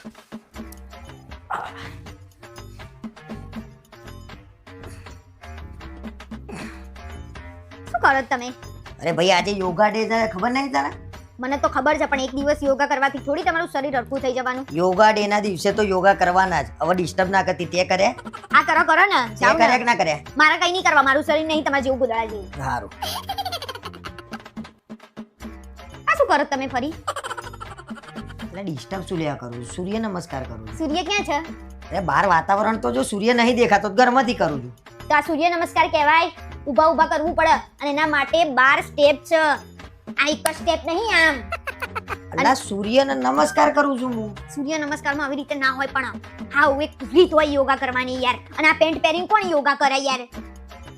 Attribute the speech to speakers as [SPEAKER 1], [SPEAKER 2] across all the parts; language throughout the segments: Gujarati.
[SPEAKER 1] શું કરો તમે?
[SPEAKER 2] અરે ભાઈ આજે યોગા ડે છે ખબર નહીં તારા
[SPEAKER 1] મને તો ખબર છે પણ એક દિવસ યોગા કરવાથી થોડી તમારું શરીર હરખું થઈ જવાનું.
[SPEAKER 2] યોગા ડે ના દિવસે તો યોગા કરવાના જ. હવે ડિસ્ટર્બ ના કરતી તે કરે?
[SPEAKER 1] આ કરો કરો ને.
[SPEAKER 2] તે
[SPEAKER 1] જાઓ ને.
[SPEAKER 2] કે ના કરે?
[SPEAKER 1] મારે કઈ નહીં કરવા મારું શરીર નહીં તમારે જેવું ગુદડા જેવું.
[SPEAKER 2] સારું
[SPEAKER 1] આ શું કરો તમે ફરી?
[SPEAKER 2] એટલે ડિસ્ટર્બ શું લેવા કરું છું? સૂર્ય નમસ્કાર કરું છું.
[SPEAKER 1] સૂર્ય ક્યાં છે?
[SPEAKER 2] અરે બહાર વાતાવરણ તો જો સૂર્ય નહીં દેખાતો તો ઘરમાંથી કરું છું.
[SPEAKER 1] તો આ સૂર્ય નમસ્કાર કહેવાય. ઊભા ઊભા કરવું પડે અને એના માટે બાર સ્ટેપ છે. આ એક જ સ્ટેપ નહીં આમ.
[SPEAKER 2] એટલે સૂર્યને નમસ્કાર કરું છું હું.
[SPEAKER 1] સૂર્ય નમસ્કારમાં આવી રીતે ના હોય પણ હા એક રીત હોય યોગા કરવાની યાર. અને આ પેન્ટ પહેરીને કોણ યોગા કરે યાર?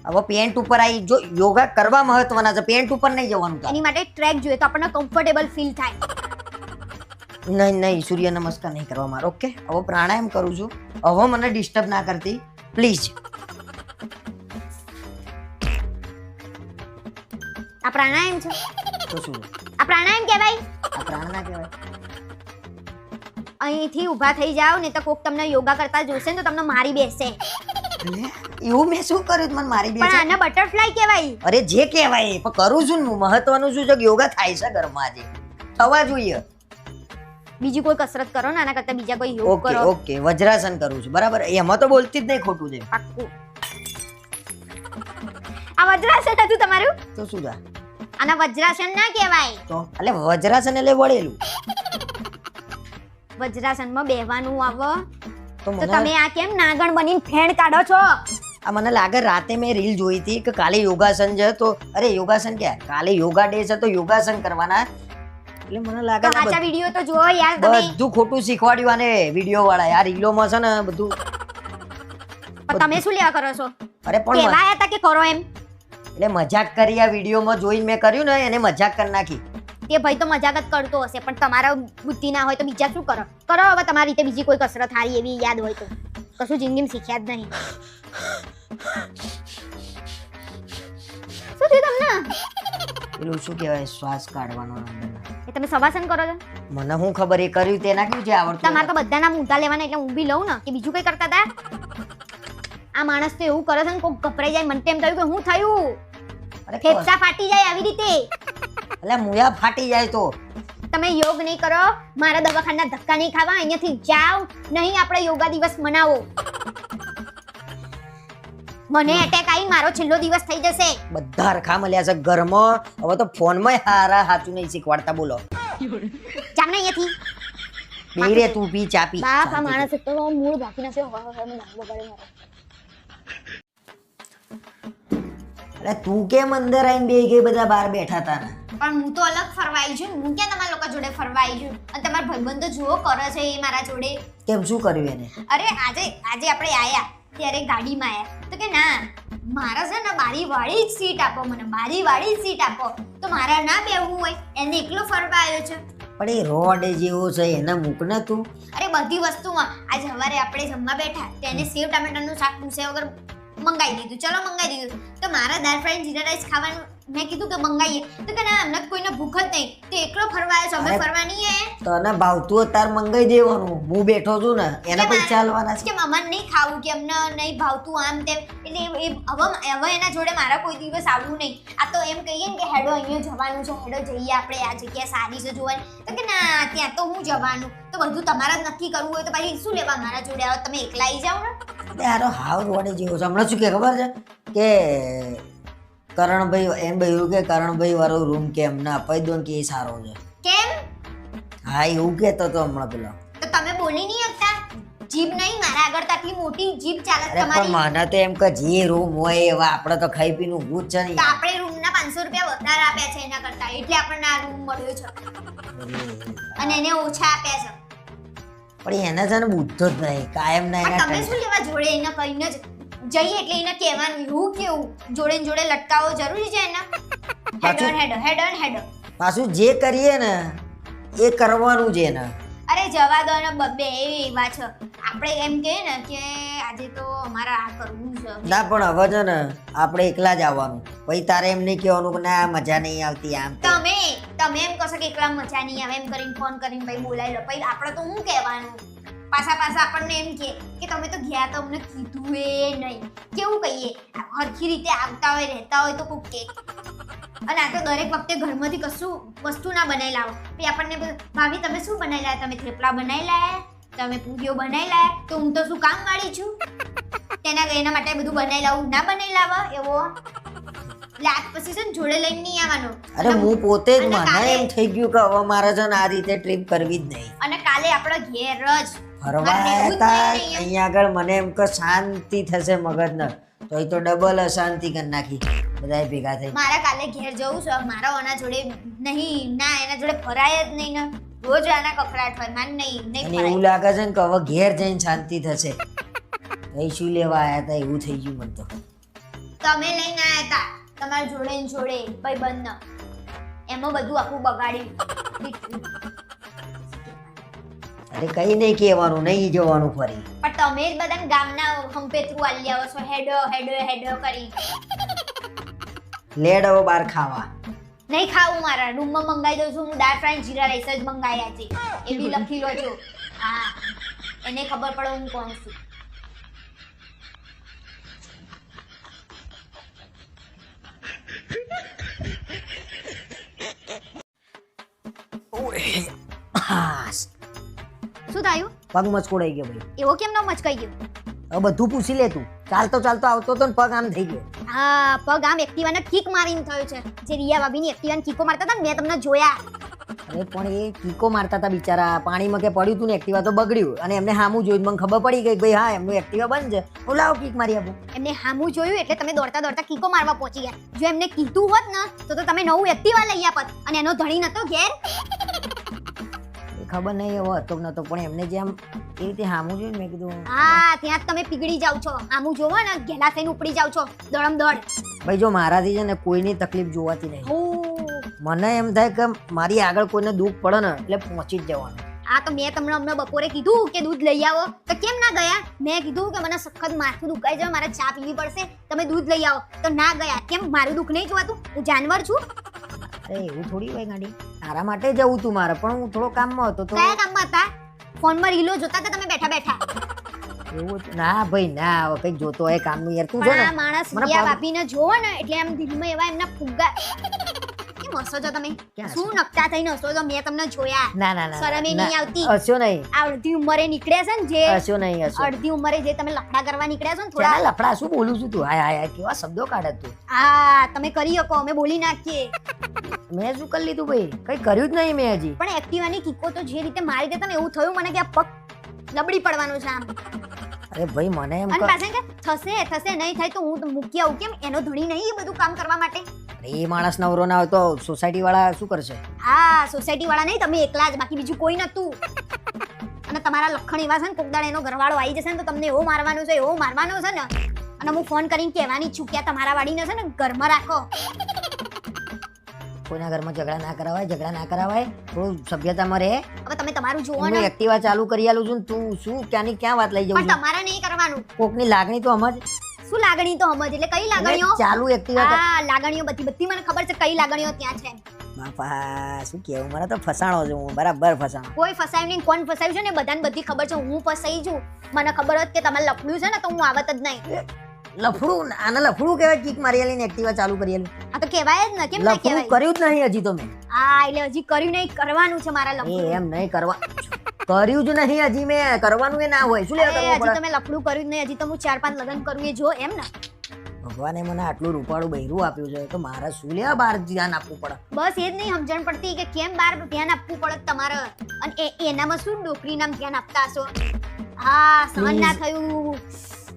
[SPEAKER 2] હવે પેન્ટ ઉપર આવી જો યોગા કરવા મહત્વના છે પેન્ટ ઉપર નહીં જવાનું તારે.
[SPEAKER 1] એની માટે ટ્રેક જોઈએ તો આપણને કમ્ફર્ટેબલ ફીલ થાય.
[SPEAKER 2] નહીં નહીં સૂર્ય નમસ્કાર નહીં કરવા મારો. ઓકે? હવે પ્રાણાયામ કરું છું. હવે મને ડિસ્ટર્બ ના કરતી. પ્લીઝ
[SPEAKER 1] આ પ્રાણાયામ છે.
[SPEAKER 2] તો શું?
[SPEAKER 1] આ પ્રાણાયામ કહેવાય.
[SPEAKER 2] આ પ્રાણ ના કહેવાય?
[SPEAKER 1] અહીંથી ઊભા થઈ જાવ ને તો કોક તમને યોગા કરતા જોશે ને તો તમને મારી બેસશે
[SPEAKER 2] એવું મેં શું કર્યું મને મારી
[SPEAKER 1] પણ
[SPEAKER 2] બેસે
[SPEAKER 1] આને બટરફ્લાય કહેવાય.
[SPEAKER 2] અરે જે કહેવાય પણ કરું છું ને હું. મહત્વનું શું છે? કે યોગા થાય છે ઘરમાં આજે. થવા જોઈએ.
[SPEAKER 1] બીજી કોઈ કસરત કરો ને આના કરતા બીજા કોઈ યોગ
[SPEAKER 2] ઓકે
[SPEAKER 1] કરો.
[SPEAKER 2] ઓકે વજ્રાસન કરું છું. બરાબર? એમાં તો બોલતી જ નહીં ખોટું છે.
[SPEAKER 1] પાક્કું. આ વજ્રાસન હતું તમારું?
[SPEAKER 2] તો શું છે
[SPEAKER 1] આના વજ્રાસન ના કહેવાય.
[SPEAKER 2] તો? એટલે વજ્રાસન એટલે વળેલું.
[SPEAKER 1] વજ્રાસનમાં બેહવાનું આવો.
[SPEAKER 2] તો
[SPEAKER 1] તો
[SPEAKER 2] મને
[SPEAKER 1] તમે આ કેમ નાગણ બનીને ફેણ કાઢો છો?
[SPEAKER 2] આ મને લાગે રાતે મેં રીલ જોઈ હતી કે કાલે યોગાસન છે તો અરે યોગાસન ક્યાં? કાલે યોગા ડે છે તો યોગાસન કરવાના. એટલે મને લાગે છે આ
[SPEAKER 1] વિડિયો તો જુઓ યાર તમે.
[SPEAKER 2] બધું ખોટું શીખવાડ્યું આને વિડિયો વાળા. યાર રીલોમાં છે ને બધું.
[SPEAKER 1] તમે શું લેવા કરો છો?
[SPEAKER 2] અરે પણ
[SPEAKER 1] કેવા હતા કે કરો એમ?
[SPEAKER 2] એટલે મજાક કરી આ વિડીયોમાં જોઈને મેં કર્યું ને એને મજાક કરી નાખી.
[SPEAKER 1] તે ભાઈ તો મજાક જ કરતો હશે પણ તમારા બુદ્ધિ ના હોય તો બીજા શું કરો? કરો હવે તમારી રીતે બીજી કોઈ કસરત હારી એવી યાદ હોય તો. કશું જિંદગીમાં શીખ્યા જ નહીં. શું થયું તમને?
[SPEAKER 2] પેલું શું કહેવાય? શ્વાસ કાઢવાનો અંદરનો.
[SPEAKER 1] એ તમે સવાસન કરો છો?
[SPEAKER 2] મને શું ખબર એ કર્યું તેના કેવું છે આવડતું
[SPEAKER 1] તમારે તો બધાના ઊંધા લેવાના એટલે હું બી લઉં ને કે બીજું કઈ કરતા હતા? આ માણસ તો એવું કરે છે ને કોક ગભરાઈ જાય મને તેમ થયું કે હું થયું? ફેફસા ફાટી જાય આવી રીતે.
[SPEAKER 2] એટલે મુયા ફાટી જાય તો.
[SPEAKER 1] તમે યોગ નહીં કરો મારા દવાખાના ધક્કા નહીં ખાવા અહીંયાથી જાઓ નહીં આપણે યોગા દિવસ મનાવો. મને એટેક આવી મારો છેલ્લો દિવસ થઈ જશે.
[SPEAKER 2] બધા રખા મળ્યા છે ઘરમાં. હવે તો ફોનમાં હારા હાચું નહીં શીખવાડતા બોલો.
[SPEAKER 1] જામ ને અહીંયાથી.
[SPEAKER 2] બેરે તું પી ચા પી.
[SPEAKER 1] બાપ આ માણસ તો મૂળ બાકી નાખ્યો હવે હવે મને નાખવો પડે મારો.
[SPEAKER 2] અરે તું કેમ અંદર આવીને બે ગઈ બધા બહાર બેઠા હતા ને?
[SPEAKER 1] પણ હું તો અલગ ફરવા આવી છું હું ક્યાં તમારા લોકો જોડે ફરવા આવી છું? અને તમારા ભાઈબંધો જુઓ કરે છે એ મારા જોડે.
[SPEAKER 2] કેમ શું કર્યું એને?
[SPEAKER 1] અરે આજે આજે આપણે આયા ત્યારે ગાડીમાં આયા. તો કે ના મારા છે ને બારી વાળી જ સીટ આપો મને બારી વાળી જ સીટ આપો. તો મારા ના બેહવું હોય એને એકલો ફરવા આવ્યો છે.
[SPEAKER 2] પણ એ રોડ જેવો છે એને મૂક ને તું.
[SPEAKER 1] અરે બધી વસ્તુમાં આજે સવારે આપણે જમવા બેઠા તો એને સેવ ટામેટાનું શાક પૂછ્યા વગર મંગાવી દીધું. ચલો મંગાવી દીધું. તો મારા દાળ ફ્રાઈ જીરા રાઈસ ખાવાનું મેં કીધું કે મંગાઈએ. તો કે ના એમને કોઈને ભૂખ જ નહીં. તો એકલો ફરવા આવ્યો છે અમે ફરવા નહીં આયા
[SPEAKER 2] તને ભાવતું તાર મંગાઈ દેવાનું. હું બેઠો છું ને એના પૈસા આલવાના છે.
[SPEAKER 1] કે મમ્માને નહીં ખાવું કે એમને નહીં ભાવતું આમ તેમ. એટલે એ- એ હવે હવે એના જોડે મારા કોઈ દિવસ આવવું નહીં. આ તો એમ કહીએ ને કે હેડો અહીંયા જવાનું છે હેડો જઈએ આપણે આ જગ્યા સારી છે જોવાની. તો કે ના ત્યાં તો હું જવાનું. તો બધું તમારા જ નક્કી કરવું હોય તો પછી શું લેવા મારા જોડે આવો? તમે એકલા આવી જાઓ ને.
[SPEAKER 2] હારો હાવ રોડે જેવો છે. હમણાં શું કે ખબર છે? કે કરણભાઈ એમ ભાઈ કે કરણભાઈ વાળો રૂમ કેમ? ના અપાઈ દો કે એ સારો છે.
[SPEAKER 1] કેમ?
[SPEAKER 2] હા એવું કહેતો તો હમણાં પેલો.
[SPEAKER 1] તો તમે બોલી નહીં શકતા? જીભ નહીં મારા આગળ તો મોટી જીભ ચાલે
[SPEAKER 2] તમારી પણ મને તો એમ કે જે રૂમ હોય એવા આપણે તો ખાઈ પીનું ભૂત છે ને.
[SPEAKER 1] તો આપણે રૂમના પાંચસો રૂપિયા વધારે આપ્યા છે એના કરતા. એટલે આપણને આ રૂમ મળ્યો છે. અને એને ઓછા આપ્યા છે.
[SPEAKER 2] પણ એને છે ને બુદ્ધો જ નહીં કાયમ ના એના
[SPEAKER 1] તમે શું લેવા જોડે? એને કહીને જ જઈએ એટલે એને કહેવાનું એવું કેવું? જોડે ને જોડે લટકાવો જરૂરી છે એના? હેડો
[SPEAKER 2] પાછું-
[SPEAKER 1] હેડો હેડો હેડો
[SPEAKER 2] પાછું જે કરીએ ને એ કરવાનું છે એને.
[SPEAKER 1] અરે જવા દો ને બબ્બે એવા છે. આપણે એમ કહે ને કે આજે તો અમારે આ કરવું છે.
[SPEAKER 2] ના પણ હવે છે ને આપણે એકલા જ આવવાનું. પછી તારે એમ નહીં કહેવાનું કે ના મજા નહીં આવતી આમ તમે.
[SPEAKER 1] તમે એમ કહો કે એકલા મજા નહીં આવે એમ કરીને ફોન કરીને ભાઈ બોલાવી લો. પછી આપણે તો હું કહેવાનું? પાછા પાછા આપણને એમ કે કે તમે તો ગયા તો અમને કીધું એ નહીં. કેવું કહીએ? હરખી રીતે આવતા હોય રહેતા હોય તો કોક કે. અને આ તો દરેક વખતે ઘરમાંથી કશું વસ્તુ ના બનાવી લાવો પછી આપણને ભાભી તમે શું બનાવી લાયા તમે થેપલા બનાવી લાયા તમે પૂરીઓ બનાવી લાયા તો હું તો શું કામ વાળી છું? તેના એના માટે બધું બનાવી લાવું ના બનાવી લાવા એવો. એટલે આજ પછી છે ને જોડે લઈને નહીં આવવાનો.
[SPEAKER 2] અરે હું પોતે જ મને એમ થઈ ગયું કે હવે મારે છે ને આ રીતે ટ્રીપ કરવી જ નહીં.
[SPEAKER 1] અને કાલે આપણે ઘેર જ
[SPEAKER 2] ફરવા હતા અહીંયા. આગળ મને એમ કે શાંતિ થશે મગજને. તો એ તો ડબલ અશાંતિ કરી નાખી. બધાય ભેગા થઈ.
[SPEAKER 1] મારા કાલે ઘેર જવું છે મારા ઓના જોડે નહીં ના એના જોડે ફરાય જ નહીં ને. રોજ આના કકડાટ હોય માન નહીં નહીં
[SPEAKER 2] એવું લાગે છે ને કે હવે ઘેર જઈને શાંતિ થશે. એ શું લેવા આવ્યા હતા એવું થઈ ગયું મને તો.
[SPEAKER 1] તમે લઈને આવ્યા હતા તમારા જોડે ને જોડે ભાઈ બંધ. એમાં બધું આખું બગાડ્યું.
[SPEAKER 2] અરે કઈ નહીં કહેવાનું નહીં જવાનું ફરી.
[SPEAKER 1] પણ તમે જ બધા ગામના હંપેતરું આલી આવો છો હેડો હેડો હેડો કરી.
[SPEAKER 2] લેડ હવે બાર ખાવા.
[SPEAKER 1] નહીં ખાવું મારા રૂમમાં મંગાવી દઉં છું હું દાળ ફ્રાય જીરા રાઈસ જ મંગાવ્યા છે. એ બી લખી લો છો હા એને ખબર પડે હું કોણ છું.
[SPEAKER 2] પગ મચકોડાઈ ગયો ભાઈ.
[SPEAKER 1] એવો કેમ ન મચકાઈ ગયો?
[SPEAKER 2] હવે બધું પૂછી લે તું. ચાલતો ચાલતો આવતો તો ને પગ આમ થઈ ગયો.
[SPEAKER 1] હા પગ આમ એક્ટિવાને કિક મારીને થયો છે. જે રિયા ભાભીની એક્ટિવાને કિકો મારતા હતા ને મેં તમને જોયા.
[SPEAKER 2] અરે પણ એ કીકો મારતા હતા બિચારા. પાણીમાં કે પડ્યું તું ને એક્ટિવા તો બગડ્યું. અને એમને હામું જોયું મને ખબર પડી ગઈ કે ભાઈ હા એમનું એક્ટિવા બંધ છે. હું લાવો કીક મારી આપું
[SPEAKER 1] એમને હામું જોયું એટલે તમે દોડતા દોડતા કિકો મારવા પહોંચી ગયા. જો એમને કીધું હોત ને તો તો તમે નવું એક્ટિવા લઈ આપત. અને એનો ધણી નતો ઘેર.
[SPEAKER 2] ખબર નહીં એવો હતો નતો પણ એમને જેમ એ રીતે હામું જોયું મેં કીધું
[SPEAKER 1] હા ત્યાં તમે પીગળી જાવ છો. હામું જોવો ને ઘેલા થઈને ઉપડી જાવ છો. દોડમ દોડ.
[SPEAKER 2] ભાઈ જો મારાથી છે ને કોઈની તકલીફ જોવાતી નહીં. મને એમ થાય કે મારી આગળ કોઈને દુઃખ પડે ને એટલે પહોંચી જ જવાનું.
[SPEAKER 1] આ તો મેં તમને હમણાં બપોરે કીધું કે દૂધ લઈ આવો. તો કેમ ના ગયા? મેં કીધું કે મને સખત માથું દુખાય છે મારે ચા પીવી પડશે. તમે દૂધ લઈ આવો. તો ના ગયા. કેમ મારું દુઃખ નહીં જોવાતું? હું જાનવર છું.
[SPEAKER 2] એવું થોડી હોય ગાડી. તારા માટે જવું તું મારે પણ હું થોડો કામમાં હતો તો
[SPEAKER 1] કયા કામમાં હતા? ફોનમાં રીલો જોતા હતા તમે બેઠા બેઠા?
[SPEAKER 2] એવું ના ભાઈ ના હવે કઈ જોતો હોય કામનું યાર તું જો ને.
[SPEAKER 1] માણસ રિયા ભાભીને જોવો ને એટલે એમ દિલમાં એવા એમના ફુગ્ગા હસો છો તમે? શું નકતા થઈને હસો છો? મેં તમને જોયા.
[SPEAKER 2] ના ના ના
[SPEAKER 1] શરમે નહીં આવતી.
[SPEAKER 2] હસ્યો નહીં.
[SPEAKER 1] અડધી ઉંમરે નીકળ્યા છે ને જે
[SPEAKER 2] હસ્યો નહીં હસ્યો
[SPEAKER 1] અડધી ઉંમરે જે તમે લફડા કરવા નીકળ્યા છો ને
[SPEAKER 2] થોડા લફડા? શું બોલું છું તું? હાય હાય હાય, કેવા શબ્દો કાઢે તું?
[SPEAKER 1] હા તમે કરી શકો અમે બોલી નાખીએ.
[SPEAKER 2] મેં શું કરી લીધું ભાઈ. કઈ કર્યું જ નહીં મેં હજી.
[SPEAKER 1] પણ એક્ટિવાની કિકો તો જે રીતે મારી દેતા ને એવું થયું મને કે આ પગ નબળી પડવાનું છે આમ.
[SPEAKER 2] અરે ભાઈ મને એમ
[SPEAKER 1] અને પાછા કે થશે થશે નહીં થાય તો હું મૂકી આવું કેમ? એનો ધણી નહીં એ બધું કામ કરવા માટે.
[SPEAKER 2] એ માણસ નવરો ના હોય તો સોસાયટી વાળા શું કરશે?
[SPEAKER 1] હા સોસાયટી વાળા નહીં તમે એકલા જ બાકી બીજું કોઈ નતું અને તમારા લખણ એવા છે ને કોકદાળ એનો ઘરવાળો આવી જશે ને તો તમને એવો મારવાનો છે એવો મારવાનો છે ને. અને હું ફોન કરીને કહેવાની છું કે તમારા વાડીને છે ને ઘરમાં રાખો.
[SPEAKER 2] કોઈના ઘરમાં ઝઘડા ના કરાવાય ઝઘડા ના કરાવાય થોડું સભ્યતામાં રહે.
[SPEAKER 1] હવે તમે તમારું જુઓ
[SPEAKER 2] હું
[SPEAKER 1] ને.
[SPEAKER 2] એક્ટિવા ચાલુ કરી આલું છું તું શું ક્યાંની ક્યાં વાત લઈ જાઉં
[SPEAKER 1] પણ તમારે નહીં કરવાનું.
[SPEAKER 2] કોકની લાગણી તો સમજ
[SPEAKER 1] શું લાગણી તો સમજ એટલે કઈ લાગણીઓ?
[SPEAKER 2] ચાલુ એક્ટિવા
[SPEAKER 1] હા લાગણીઓ બધી બધી મને ખબર છે કઈ લાગણીઓ ત્યાં છે.
[SPEAKER 2] બાપા શું કેવું મને તો ફસાણો છું હું બરાબર ફસાણો.
[SPEAKER 1] કોઈ ફસાયું નહીં કોણ ફસાયું છે ને? બધાને બધી ખબર છે હું ફસાઈ છું. મને ખબર હોત કે તમારે લફડ્યું છે ને તો હું આવત જ નહીં.
[SPEAKER 2] લફડું આને લફડું કહેવાય કિક મારી આલીને એક્ટિવા ચાલુ કરી આલી.
[SPEAKER 1] આ તો કહેવાય જ ન કેમ ના
[SPEAKER 2] લફડું
[SPEAKER 1] કહેવાય?
[SPEAKER 2] કર્યું જ નહીં હજી તો મેં.
[SPEAKER 1] આ એટલે હજી કર્યું નહીં કરવાનું છે મારા
[SPEAKER 2] એ
[SPEAKER 1] લફડું.
[SPEAKER 2] એમ નહીં કરવા. કર્યું જ નહીં હજી મેં કરવાનું એ ના હોય. શું લેવા
[SPEAKER 1] અરે,
[SPEAKER 2] કરવું
[SPEAKER 1] હજી
[SPEAKER 2] પડે
[SPEAKER 1] તમે લફડું કર્યું જ નહીં હજી તો હું ચાર પાંચ લગ્ન કરું એ જો એમ ને?
[SPEAKER 2] ભગવાને મને આટલું રૂપાળું બૈરું આપ્યું છે તો મારે શું લેવા બહાર ધ્યાન આપવું પડે?
[SPEAKER 1] બસ એ જ નહીં સમજણ પડતી કે કેમ બાર ધ્યાન આપવું પડે તમારે? અને એ એનામાં શું ડોકરી નામ ધ્યાન આપતા હશો? હા સહન ના થયું.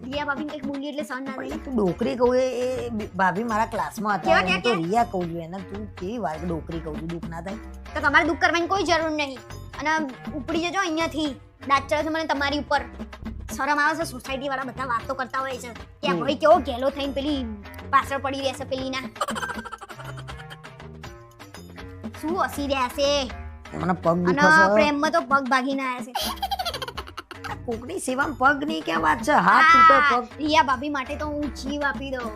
[SPEAKER 1] રિયા ભાભી કંઈક બોલી એટલે સહન ના થાય.
[SPEAKER 2] તું ડોકરી કહું એ ભાભી મારા ક્લાસમાં હતા હું તો રિયા કહું છું એને તું કેવી વાર ડોકરી કહું છું દુઃખ ના થાય.
[SPEAKER 1] તો તમારે દુઃખ કરવાની કોઈ જરૂર નહીં. અને ઉપડી જજો અહીંયાથી દાંત ચડે છે મને તમારી ઉપર. શરમ આવે છે સોસાયટી વાળા બધા વાતો કરતા હોય છે. કે આ
[SPEAKER 2] હમ.
[SPEAKER 1] ભાઈ કેવો ગેલો થઈને પેલી પાછળ પડી રહેશે પેલી ના શું હસી રહ્યા છે?
[SPEAKER 2] મને પગ
[SPEAKER 1] અને
[SPEAKER 2] દુખે છે.
[SPEAKER 1] પ્રેમમાં તો પગ ભાગી ના છે.
[SPEAKER 2] કોકની સેવામાં પગની ક્યાં વાત છે? હાથ તૂટે પગ.
[SPEAKER 1] રિયા ભાભી માટે તો હું જીવ આપી દઉં.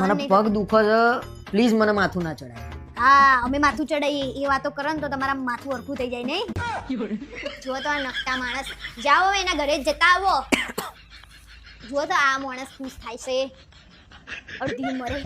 [SPEAKER 2] મને પગ દુખો છે. પ્લીઝ મને માથું ના ચડાય.
[SPEAKER 1] હા અમે માથું ચડાઈએ એ વાતો કરો ને તો તમારા માથું અરખું થઈ જાય નહીં. જુઓ તો આ નકટા માણસ. જાઓ એના ઘરે જતા આવો. જુઓ તો આ માણસ ખુશ થાય છે. અડધી મરે.